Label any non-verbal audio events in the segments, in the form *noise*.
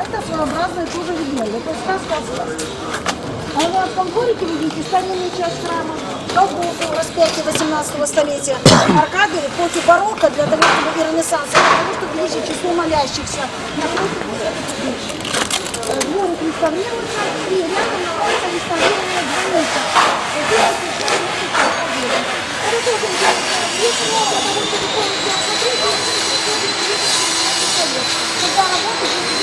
это своеобразная тоже легенда. Это сказка о сказке. А этом дворике вы видите старинную часть храма, колбуху распятие 18 столетия, аркады в эпохи барокко для того, чтобы и ренессанса, того, чтобы ближе к числу молящихся. Вот. Э, Дворик реставрируется, и рядом находится реставрированная. Вот победы. Это тоже интересная вещь, но для того, чтобы полностью осмотреть, когда работа будет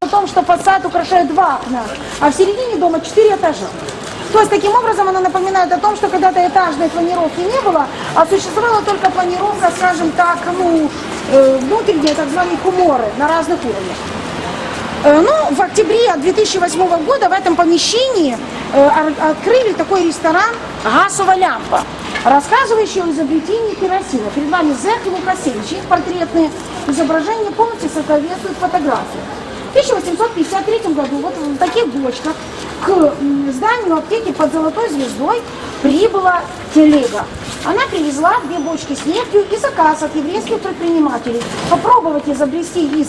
о том, что фасад украшает два окна, а в середине дома четыре этажа. То есть таким образом она напоминает о том, что когда-то этажной планировки не было, а существовала только планировка, скажем так, ну, э, внутренние так званые куморы на разных уровнях. Э, Ну, в октябре 2008 года в этом помещении э, открыли такой ресторан «Газовая лямпа», рассказывающий о изобретении керосина. Перед вами Зек и Лукасевич. Их портретные изображения полностью соответствуют фотографии. В 1853 году вот в таких бочках к зданию аптеки под Золотой звездой прибыла телега. Она привезла две бочки с нефтью и заказ от еврейских предпринимателей попробовать изобрести из,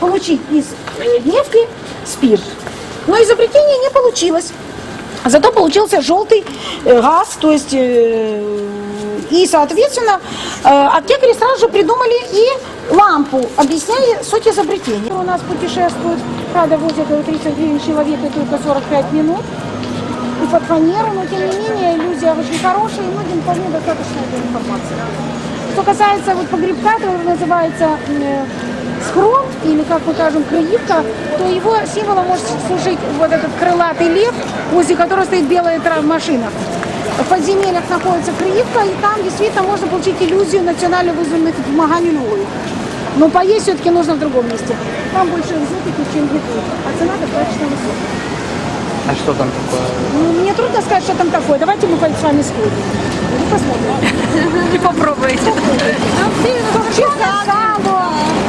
получить из э, нефти спирт. Но изобретение не получилось. Зато получился желтый э, газ, то есть э, и, соответственно, э, аптекари сразу же придумали и лампу, объясняя суть изобретения. У нас путешествует, правда, возят 30 гривен человек и только 45 минут. И под фанеру, но тем не менее иллюзия очень хорошая, и многим вполне достаточно этой информации. Что касается вот погребка, который называется э, схрон, или как мы скажем, крыльевка, то его символом может служить вот этот крылатый лев, возле которого стоит белая машина. В подземельях находится крыльевка, и там действительно можно получить иллюзию национально вызванных вымоганий любовью. Но поесть все-таки нужно в другом месте. Там больше экзотики, чем еды, а цена достаточно высокая. А что там такое? Ну, Мне трудно сказать, что там такое. Давайте мы с вами сходим. *laughs* И посмотрим. І попробуйте. Чисте сало,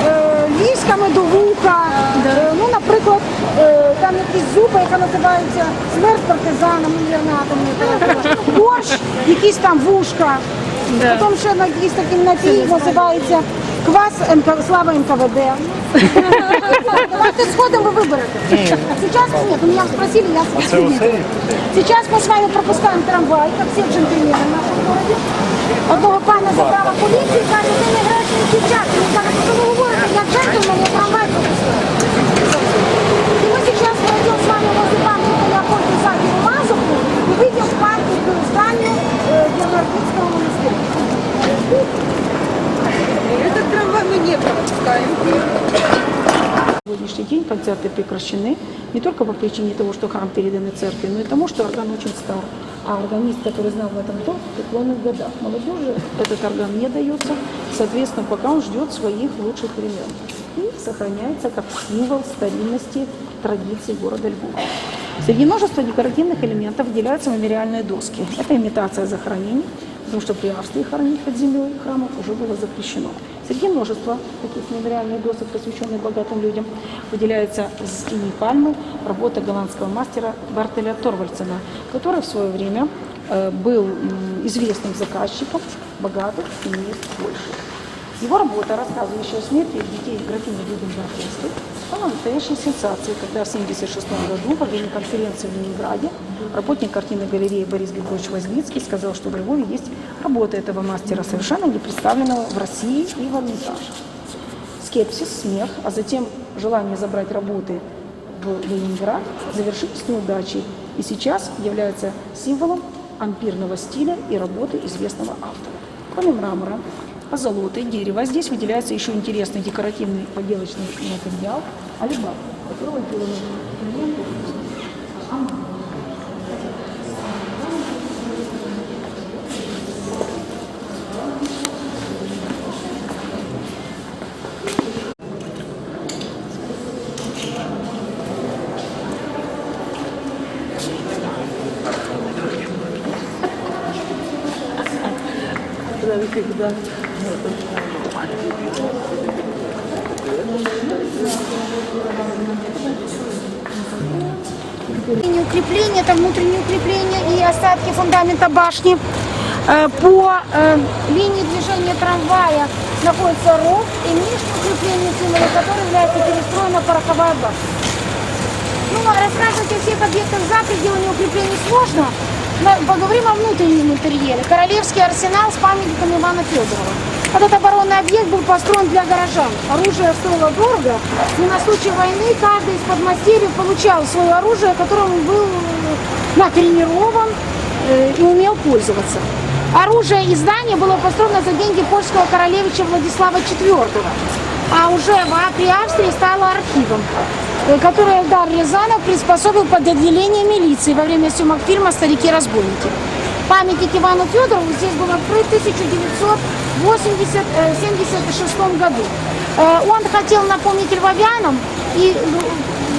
е, там якісь зуби, яка називається смерть партизанам, ну, борщ, якісь там вушка. Потім ще на якийсь такий напій називається квас МК, слава НКВД. Давайте сходимо, ви виберете. Сейчас нет, у меня спросили, я спросила. Сейчас мы с вами пропускаем трамвай, как все джентльмены в нашем городе. Одного пана забрала поліція каже, ти не гречний дівчат. Він каже, що ви говорите, не пропускаем. сегодняшний день концерты прекращены не только по причине того, что храм передан церкви, но и тому, что орган очень стар. А органист, который знал в этом толк, в преклонных годах. Молодежи этот орган не дается, соответственно, пока он ждет своих лучших времен. И сохраняется как символ старинности традиций города Львова. Среди множества декоративных элементов выделяются мемориальные доски. Это имитация захоронений, потому что при Австрии хоронить под землей храмов уже было запрещено. Среди множества таких мемориальных досок, посвященных богатым людям, выделяется тени пальмы работа голландского мастера Бартеля Торвальдсена, который в свое время э, был известным заказчиком богатых семейств Польши. Его работа, рассказывающая о смерти детей графини Люденбергенской, стала настоящей сенсацией, когда в 1976 году во время конференции в Ленинграде работник картинной галереи Борис Григорьевич Возницкий сказал, что в Львове есть работа этого мастера, совершенно не представленного в России и в Эрмитаже. Скепсис, смех, а затем желание забрать работы в Ленинград завершились неудачей и сейчас является символом ампирного стиля и работы известного автора. Кроме мрамора, позолоты и дерева, здесь выделяется еще интересный декоративный поделочный материал. Алибаб, которого сделаны элементы Линии укрепления, это внутренние укрепления и остатки фундамента башни. Э, По э, линии движения трамвая находится ров и внешнее укрепление символа, которое является перестроена пороховая башня. Ну, а рассказывать о всех объектах за пределами укреплений сложно. Но Поговорим о внутреннем интерьере. Королевский арсенал с памятником Ивана Федорова. Этот оборонный объект был построен для горожан. Оружие стоило дорого, и на случай войны каждый из подмастерьев получал свое оружие, которым был э, натренирован э, и умел пользоваться. Оружие и здание было построено за деньги польского королевича Владислава IV, а уже в- при Австрии стало архивом который Эльдар Рязанов приспособил под отделение милиции во время съемок фильма «Старики-разбойники». Памятник Ивану Федорову здесь был открыт в 1976 году. Э, Он хотел напомнить львовянам и э,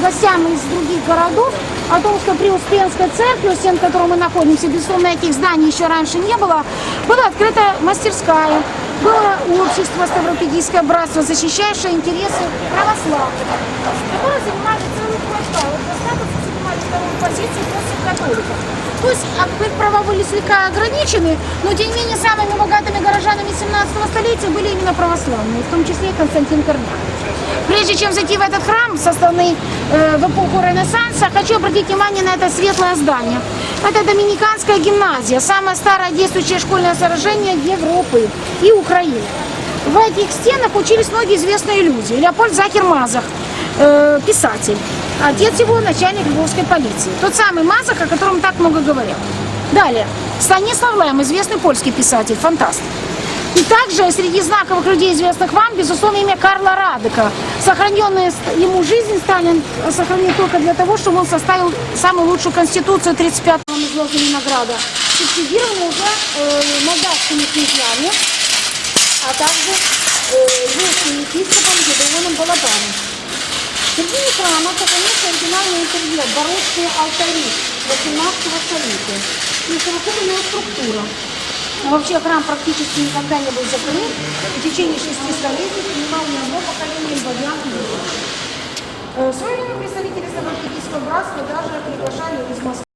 гостям из других городов о том, что при Успенской церкви, у стен которой мы находимся, безусловно, этих зданий еще раньше не было, была открыта мастерская, было общество Ставропигийское братство, защищающее интересы православных, которые занимали целый квартал. Вот по статусу занимали вторую позицию после католиков. То есть их права были слегка ограничены, но тем не менее самыми богатыми горожанами 17 столетия были именно православные, в том числе и Константин Корняк. Прежде чем зайти в этот храм, созданный э, в эпоху Ренессанса, хочу обратить внимание на это светлое здание. Это Доминиканская гимназия, самое старое действующее школьное сооружение Европы и Украины. В этих стенах учились многие известные люди. Леопольд Захер Мазах, э, писатель. Отец его начальник львовской полиции. Тот самый Мазах, о котором так много говорят. Далее. Станислав Лем, известный польский писатель, фантаст. И также среди знаковых людей, известных вам, безусловно, имя Карла Радека. Сохраненная ему жизнь Сталин сохранил только для того, чтобы он составил самую лучшую конституцию 35-го из Винограда, субсидированную уже э, молдавскими князьями, а также э, русским епископом Гедеоном Балабаном. В середине храма сохранился оригинальный интерьер, барочные алтари 18 столетия и совокупная структура. Вообще храм практически никогда не был закрыт. В течение шести столетий принимал не одно поколение львовян и В свое время представители Ставропигийского братства даже приглашали из Москвы